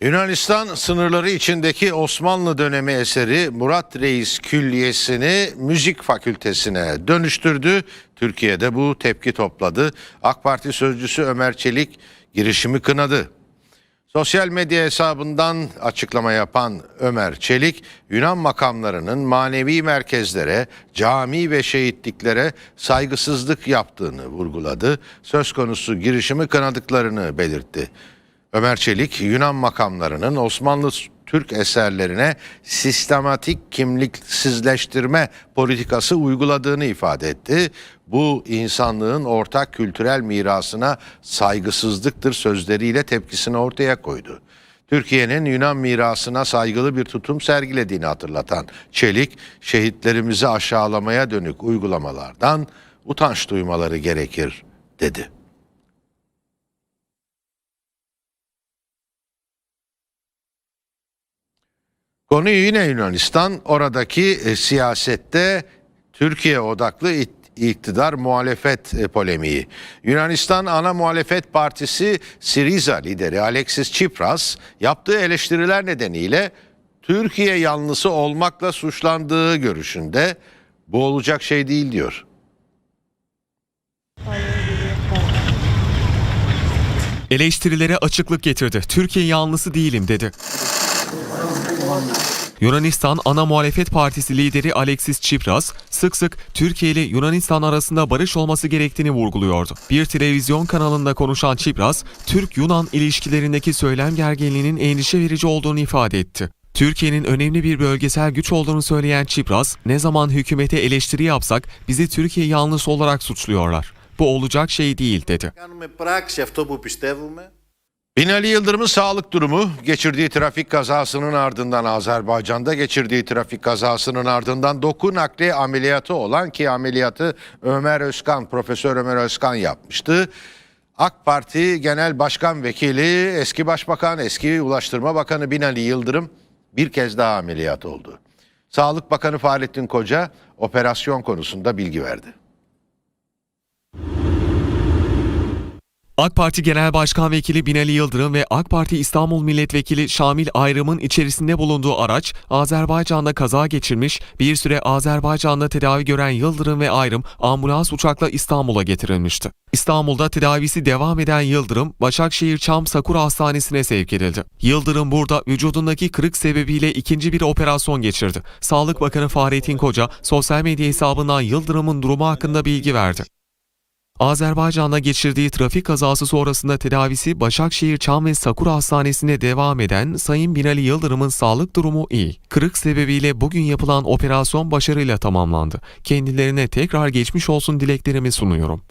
Yunanistan sınırları içindeki Osmanlı dönemi eseri Murat Reis Külliyesi'ni müzik fakültesine dönüştürdü. Türkiye'de bu tepki topladı. AK Parti sözcüsü Ömer Çelik girişimi kınadı. Sosyal medya hesabından açıklama yapan Ömer Çelik, Yunan makamlarının manevi merkezlere, cami ve şehitliklere saygısızlık yaptığını vurguladı. Söz konusu girişimi kınadıklarını belirtti. Ömer Çelik, Yunan makamlarının Osmanlı Türk eserlerine sistematik kimliksizleştirme politikası uyguladığını ifade etti. Bu insanlığın ortak kültürel mirasına saygısızlıktır sözleriyle tepkisini ortaya koydu. Türkiye'nin Yunan mirasına saygılı bir tutum sergilediğini hatırlatan Çelik, şehitlerimizi aşağılamaya dönük uygulamalardan utanç duymaları gerekir dedi. Konu yine Yunanistan. Oradaki e, siyasette Türkiye odaklı it- iktidar muhalefet e, polemiği. Yunanistan ana muhalefet partisi Syriza lideri Alexis Tsipras yaptığı eleştiriler nedeniyle Türkiye yanlısı olmakla suçlandığı görüşünde bu olacak şey değil diyor. Eleştirilere açıklık getirdi. Türkiye yanlısı değilim dedi. Yunanistan ana muhalefet partisi lideri Alexis Tsipras sık sık Türkiye ile Yunanistan arasında barış olması gerektiğini vurguluyordu. Bir televizyon kanalında konuşan Tsipras, Türk-Yunan ilişkilerindeki söylem gerginliğinin endişe verici olduğunu ifade etti. Türkiye'nin önemli bir bölgesel güç olduğunu söyleyen Tsipras, ne zaman hükümete eleştiri yapsak bizi Türkiye yanlısı olarak suçluyorlar. Bu olacak şey değil dedi. Binali Yıldırım'ın sağlık durumu geçirdiği trafik kazasının ardından Azerbaycan'da geçirdiği trafik kazasının ardından doku nakli ameliyatı olan ki ameliyatı Ömer Özkan, Profesör Ömer Özkan yapmıştı. AK Parti Genel Başkan Vekili, eski Başbakan, eski Ulaştırma Bakanı Binali Yıldırım bir kez daha ameliyat oldu. Sağlık Bakanı Fahrettin Koca operasyon konusunda bilgi verdi. AK Parti Genel Başkan Vekili Binali Yıldırım ve AK Parti İstanbul Milletvekili Şamil Ayrım'ın içerisinde bulunduğu araç Azerbaycan'da kaza geçirmiş, bir süre Azerbaycan'da tedavi gören Yıldırım ve Ayrım ambulans uçakla İstanbul'a getirilmişti. İstanbul'da tedavisi devam eden Yıldırım, Başakşehir Çam Sakura Hastanesi'ne sevk edildi. Yıldırım burada vücudundaki kırık sebebiyle ikinci bir operasyon geçirdi. Sağlık Bakanı Fahrettin Koca, sosyal medya hesabından Yıldırım'ın durumu hakkında bilgi verdi. Azerbaycan'da geçirdiği trafik kazası sonrasında tedavisi Başakşehir Çam ve Sakura Hastanesi'nde devam eden Sayın Binali Yıldırım'ın sağlık durumu iyi. Kırık sebebiyle bugün yapılan operasyon başarıyla tamamlandı. Kendilerine tekrar geçmiş olsun dileklerimi sunuyorum.